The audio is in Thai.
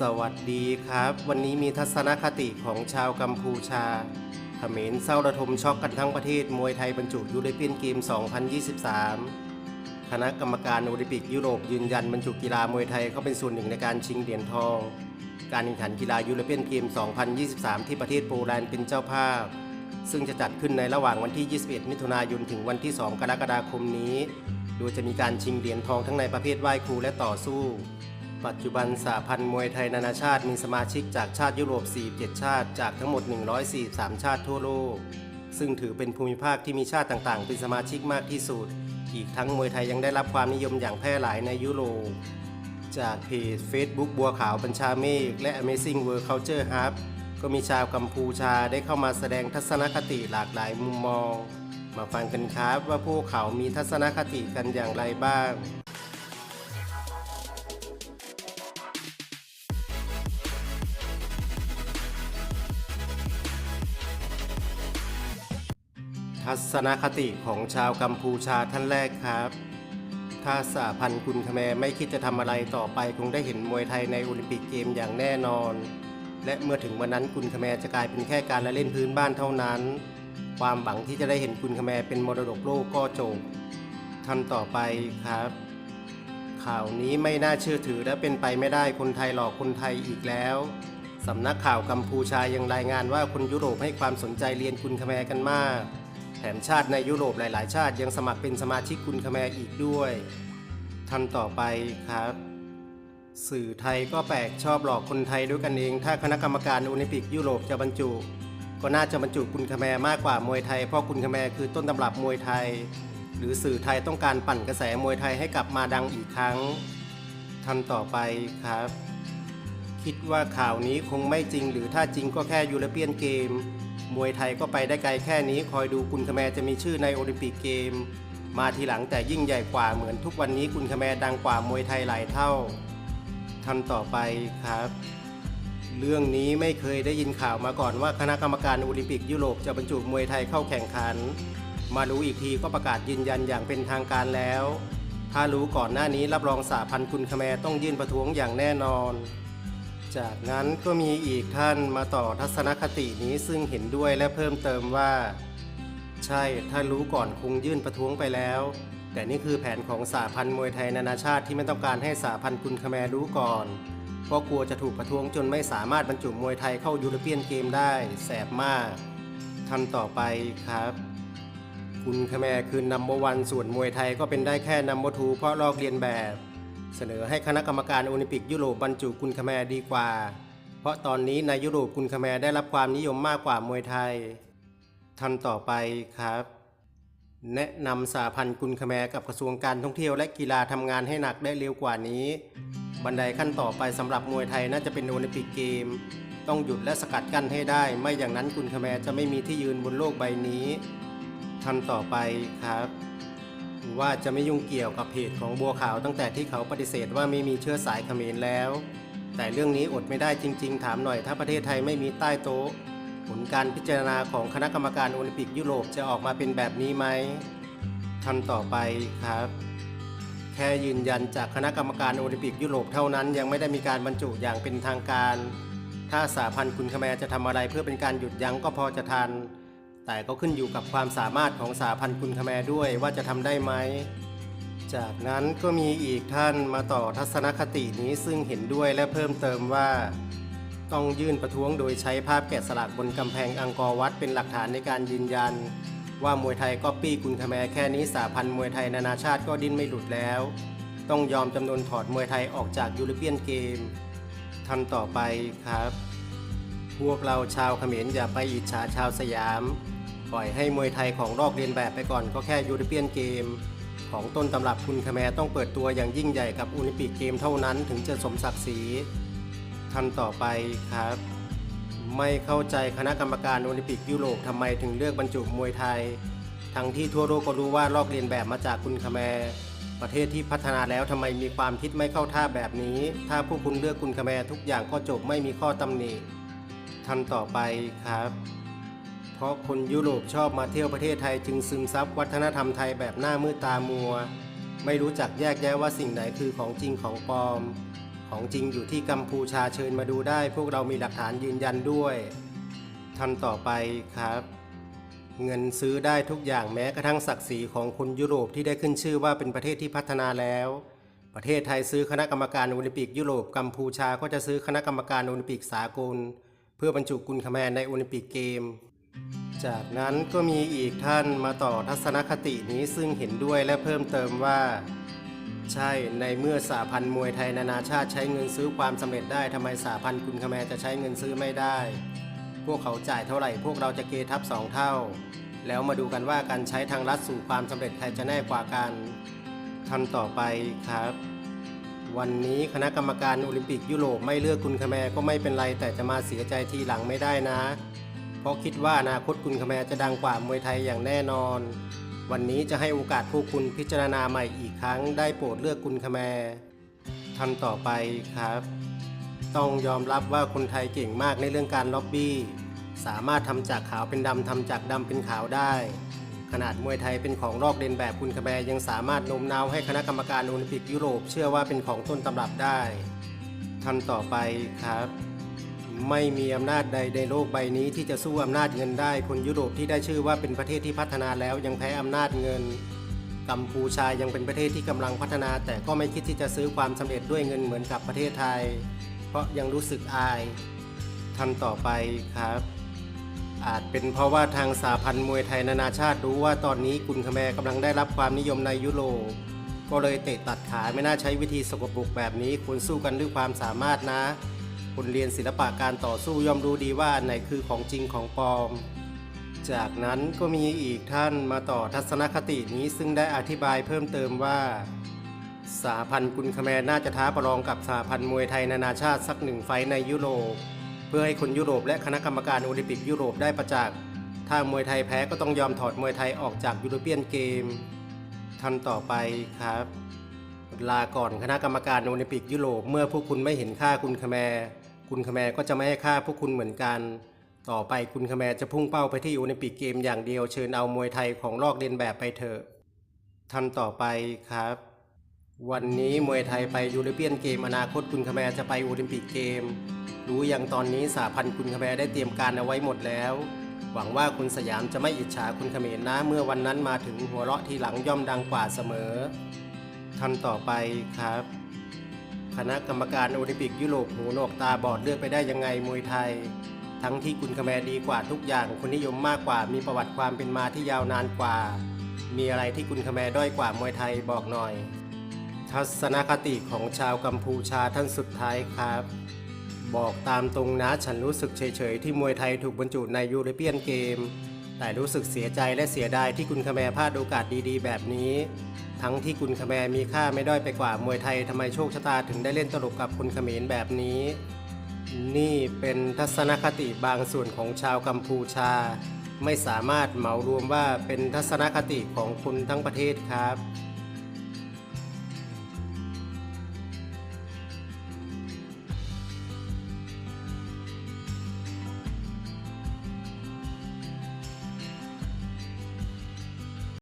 สวัสดีครับ วันนี้มีทัศนคติของชาวกัมพูชาเขมรเศร้าระทมช็อกกันทั้งประเทศ มวยไทยบรรจุยูโรเปียนเกม 2023 คณะกรรมการโอลิมปิกยุโรปยืนยันบรรจุกีฬามวยไทยเข้าเป็นส่วนหนึ่งในการชิงเหรียญทอง การแข่งขันกีฬายูโรเปียนเกม 2023 ที่ประเทศโปแลนด์เป็นเจ้าภาพ ซึ่งจะจัดขึ้นในระหว่างวันที่ 21 มิถุนายนถึงวันที่ 2 กรกฎาคมนี้ โดยจะมีการชิงเหรียญทองทั้งในประเภทว่ายครูและต่อสู้ ปัจจุบันสาพันธ์มวยไทยนานาชาติมีสมาชิกจากชาติยุโรป 47 ชาติ จากทั้งหมด 143 ชาติทั่วโลก ซึ่งถือเป็นภูมิภาคที่มีชาติต่างๆ เป็นสมาชิกมากที่สุด อีกทั้งมวยไทยยังได้รับความนิยมอย่างแพร่หลายในยุโรป จากเพจ Facebook บัวขาวบัญชาเมฆและ Amazing World Culture Hub ก็มีชาวกัมพูชาได้เข้ามาแสดงทัศนคติหลากหลายมุมมอง มาฟังกันครับว่าพวกเขามีทัศนคติกันอย่างไรบ้าง ทัศนคติของชาวกัมพูชาท่านแรกครับ ถ้าสาพันธ์คุณคแมไม่คิดจะทำอะไรต่อไปคงได้เห็นมวยไทยในโอลิมปิกเกมอย่างแน่นอน และเมื่อถึงวันนั้นคุณคแมจะกลายเป็นแค่การละเล่นพื้นบ้านเท่านั้น ความหวังที่จะได้เห็นคุณคแมเป็นมรดกโลกก็จบท่านต่อไปครับ ข่าวนี้ไม่น่าเชื่อถือและเป็นไปไม่ได้คนไทยหลอกคนไทยอีกแล้วสำนักข่าวกัมพูชายังรายงานว่าคนยุโรปให้ความสนใจเรียนคุณคแมกันมาก แถมชาติในยุโรปหลาย ๆ ชาติยังสมัครเป็นสมาชิกคุณคแมอีกด้วยท่านต่อไปครับ สื่อไทยก็แปลกชอบหลอกคนไทยด้วยกันเอง ถ้าคณะกรรมการโอลิมปิกยุโรปจะบรรจุ ก็น่าจะบรรจุคุณคแมมากกว่ามวยไทย เพราะคุณคแมคือต้นตำรับมวยไทย หรือสื่อไทยต้องการปั่นกระแสมวยไทยให้กลับมาดังอีกครั้งท่านต่อไปครับ คิดว่าข่าวนี้คงไม่จริง หรือถ้าจริงก็แค่ยูโรเปียนเกม มวยไทยก็ไปได้ไกลแค่นี้คอยดูคุณคแมจะมีชื่อในโอลิมปิกเกม มาทีหลังแต่ยิ่งใหญ่กว่าเหมือนทุกวันนี้คุณคแมดังกว่ามวยไทยหลายเท่าท่านต่อไปครับ เรื่องนี้ไม่เคยได้ยินข่าวมาก่อนว่าคณะกรรมการโอลิมปิกยุโรปจะบรรจุมวยไทยเข้าแข่งขัน มารู้อีกทีก็ประกาศยืนยันอย่างเป็นทางการแล้ว ถ้ารู้ก่อนหน้านี้รับรองสาพันธ์คุณคแมต้องยื่นประท้วงอย่างแน่นอน จากนั้นก็มีอีกท่านมาต่อทัศนคตินี้ซึ่งเห็นด้วยและเพิ่มเติมว่า ใช่ถ้ารู้ก่อนคงยื่นประท้วงไปแล้ว แต่นี่คือแผนของสาพันธ์มวยไทยนานาชาติที่ไม่ต้องการให้สาพันธ์คุณคแมรู้ก่อนเพราะกลัวจะถูกประท้วงจนไม่สามารถบรรจุมวยไทยเข้ายูโรเปียนเกมได้แสบมากท่านต่อไปครับคุณคแมคือนัมเบอร์วันส่วนมวยไทยก็เป็นได้แค่นัมเบอร์ทูเพราะลอกเลียนแบบ เสนอให้คณะกรรมการโอลิมปิกยุโรปบรรจุคุณคแมดีกว่า เพราะตอนนี้ในยุโรปคุณคแมได้รับความนิยมมากกว่ามวยไทยท่านต่อไปครับ แนะนำสาพันธ์กุลคแมกับกระทรวงการท่องเที่ยวและกีฬาทำงานให้หนักได้เร็วกว่านี้ บันไดขั้นต่อไปสำหรับมวยไทยน่าจะเป็นโอลิมปิกเกม ต้องหยุดและสกัดกั้นให้ได้ ไม่อย่างนั้นกุลคแมจะไม่มีที่ยืนบนโลกใบนี้ท่านต่อไปครับ ว่าจะไม่ยุ่งเกี่ยวกับเพจของบัวขาวตั้งแต่ที่เขาปฏิเสธว่าไม่มีเชื้อสายเขมรแล้ว แต่เรื่องนี้อดไม่ได้จริง ๆ ถามหน่อยถ้าประเทศไทยไม่มีใต้โต๊ะ ผลการพิจารณาของคณะกรรมการโอลิมปิกยุโรปจะออกมาเป็นแบบนี้ไหมท่าต่อไปครับ แค่ยืนยันจากคณะกรรมการโอลิมปิกยุโรปเท่านั้นยังไม่ได้มีการบรรจุอย่างเป็นทางการ ถ้าสาพันธ์คุณคแมจะทำอะไรเพื่อเป็นการหยุดยั้งก็พอจะทัน แต่ก็ขึ้นอยู่กับความสามารถของสาพันธ์คุณคแมด้วยว่าจะทำได้ไหม จากนั้นก็มีอีกท่านมาต่อทัศนคตินี้ซึ่งเห็นด้วยและเพิ่มเติมว่า ต้องยื่นประท้วงโดยใช้ภาพแกะสลักบนกำแพงอังกอร์วัดเป็นหลักฐานในการยืนยัน ว่ามวยไทยก็ปี้กุนคแมแค่นี้สาพันธ์มวยไทยนานาชาติก็ดิ้นไม่หลุดแล้ว ต้องยอมจำนวนถอดมวยไทยออกจากยูโรเปียนเกมท่านต่อไปครับพวกเราชาวเขมรอย่าไปอิจฉาชาวสยาม ปล่อยให้มวยไทยของลอกเรียนแบบไปก่อนก็แค่ยูโรเปียนเกม ของต้นตำรับคุณคแมต้องเปิดตัวอย่างยิ่งใหญ่กับโอลิมปิกเกมเท่านั้นถึงจะสมศักดิ์ศรีท่านต่อไปครับ ไม่เข้าใจคณะกรรมการโอลิมปิกยุโรปทำไมถึงเลือกบรรจุมวยไทย ทั้งที่ทั่วโลกก็รู้ว่าลอกเรียนแบบมาจากคุณคแมประเทศที่พัฒนาแล้วทำไมมีความคิดไม่เข้าท่าแบบนี้ ถ้าพวกคุณเลือกคุณคแมทุกอย่างก็จบไม่มีข้อตำหนิท่านต่อไปครับ เพราะคนยุโรปชอบมาเที่ยวประเทศไทยจึงซึมซับวัฒนธรรมไทยแบบหน้ามืดตามัว ไม่รู้จักแยกแยะว่าสิ่งไหนคือของจริงของปลอม ของจริงอยู่ที่กัมพูชาเชิญมาดูได้ พวกเรามีหลักฐานยืนยันด้วยท่านต่อไปครับ เงินซื้อได้ทุกอย่างแม้กระทั่งศักดิ์ศรีของคนยุโรปที่ได้ขึ้นชื่อว่าเป็นประเทศที่พัฒนาแล้ว ประเทศไทยซื้อคณะกรรมการโอลิมปิกยุโรปกัมพูชาก็จะซื้อคณะกรรมการโอลิมปิกสากล เพื่อบรรจุกุลคแมนในโอลิมปิกเกม จากนั้นก็มีอีกท่านมาต่อทัศนคตินี้ซึ่งเห็นด้วยและเพิ่มเติมว่า ใช่ในเมื่อสาพันธ์มวยไทยนานาชาติใช้เงินซื้อความสำเร็จได้ทำไมสาพันธ์กุลคแมจะใช้เงินซื้อไม่ได้ พวกเขาจ่ายเท่าไหร่พวกเราจะเกทับสองเท่า แล้วมาดูกันว่าการใช้ทางลัดสู่ความสำเร็จใครจะแน่กว่ากันท่าต่อไปครับวันนี้คณะกรรมการโอลิมปิกยุโรปไม่เลือกกุลคแมก็ไม่เป็นไรแต่จะมาเสียใจทีหลังไม่ได้นะ เพราะคิดว่าอนาคตกุลคแมจะดังกว่ามวยไทยอย่างแน่นอน วันนี้จะให้โอกาสพวกคุณพิจารณาใหม่อีกครั้งได้โปรดเลือกกุลคแมท่านต่อไปครับ ต้องยอมรับว่าคนไทยเก่งมากในเรื่องการล็อบบี้ สามารถทำจากขาวเป็นดำทำจากดำเป็นขาวได้ ขนาดมวยไทยเป็นของลอกเลียนแบบคุณคแบยังสามารถโน้มน้าวให้คณะกรรมการโอลิมปิกยุโรป เชื่อว่าเป็นของต้นตำรับได้ท่านต่อไปครับ ไม่มีอำนาจใดในโลกใบนี้ที่จะสู้อำนาจเงินได้ คนยุโรปที่ได้ชื่อว่าเป็นประเทศที่พัฒนาแล้วยังแพ้อำนาจเงิน กัมพูชายังเป็นประเทศที่กำลังพัฒนา แต่ก็ไม่คิดที่จะซื้อความสำเร็จด้วยเงินเหมือนกับประเทศไทย เพราะยังรู้สึกอายท่านต่อไปครับ อาจเป็นเพราะว่าทางสาพันธ์มวยไทยนานาชาติรู้ว่าตอนนี้กุนคแมกำลังได้รับความนิยมในยุโรปก็เลยเตะตัดขาไม่น่าใช้วิธีสกปรกแบบนี้ควรสู้กันด้วยความสามารถนะ คนเรียนศิลปะการต่อสู้ย่อมรู้ดีว่าอันไหนคือของจริงของปลอม จากนั้นก็มีอีกท่านมาต่อทัศนคตินี้ซึ่งได้อธิบายเพิ่มเติมว่าสาพันธ์กุลคแมน่าจะท้าประลองกับสาพันธ์มวยไทยนานาชาติสักหนึ่งไฟในยุโรป เพื่อให้คนยุโรปและคณะกรรมการโอลิมปิกยุโรปได้ประจักษ์ถ้ามวยไทยแพ้ก็ต้องยอมถอดมวยไทยออกจากยูโรเปียนเกมท่านต่อไปครับ ลาก่อนคณะกรรมการโอลิมปิกยุโรปเมื่อพวกคุณไม่เห็นค่าคุณคแมร์ คุณคแมก็จะไม่ให้ค่าพวกคุณเหมือนกัน ต่อไปคุณคแมจะพุ่งเป้าไปที่โอลิมปิกเกมอย่างเดียวเชิญเอามวยไทยของลอกเลียนแบบไปเถอะท่านต่อไปครับ วันนี้มวยไทยไปยูโรเปียนเกมอนาคตคุณคแมจะไปโอลิมปิกเกม รู้อย่างตอนนี้สาพันธ์คุณคแมได้เตรียมการเอาไว้หมดแล้ว หวังว่าคุณสยามจะไม่อิจฉาคุณเขมรนะเมื่อวันนั้นมาถึงหัวเราะทีหลังย่อมดังกว่าเสมอท่านต่อไปครับ คณะกรรมการโอลิมปิกยุโรปหูหนวกตาบอดเลือกไปได้ยังไงมวยไทย ทั้งที่คุณคแมดีกว่าทุกอย่างคนนิยมมากกว่ามีประวัติความเป็นมาที่ยาวนานกว่า มีอะไรที่คุณคแมด้อยกว่ามวยไทยบอกหน่อย ทัศนคติของชาวกัมพูชาท่านสุดท้ายครับ บอกตามตรงนะฉันรู้สึกเฉยๆที่มวยไทยถูกบรรจุในยูโรเปียนเกม แต่รู้สึกเสียใจและเสียดายที่คุณคแมพลาดโอกาสดีๆ แบบนี้ ทั้งที่คุณคแมมีค่าไม่ด้อยไปกว่ามวยไทยทำไมโชคชะตาถึงได้เล่นตลกกับคนเขมรแบบนี้ นี่เป็นทัศนคติบางส่วนของชาวกัมพูชา ไม่สามารถเหมารวมว่าเป็นทัศนคติของคนทั้งประเทศครับ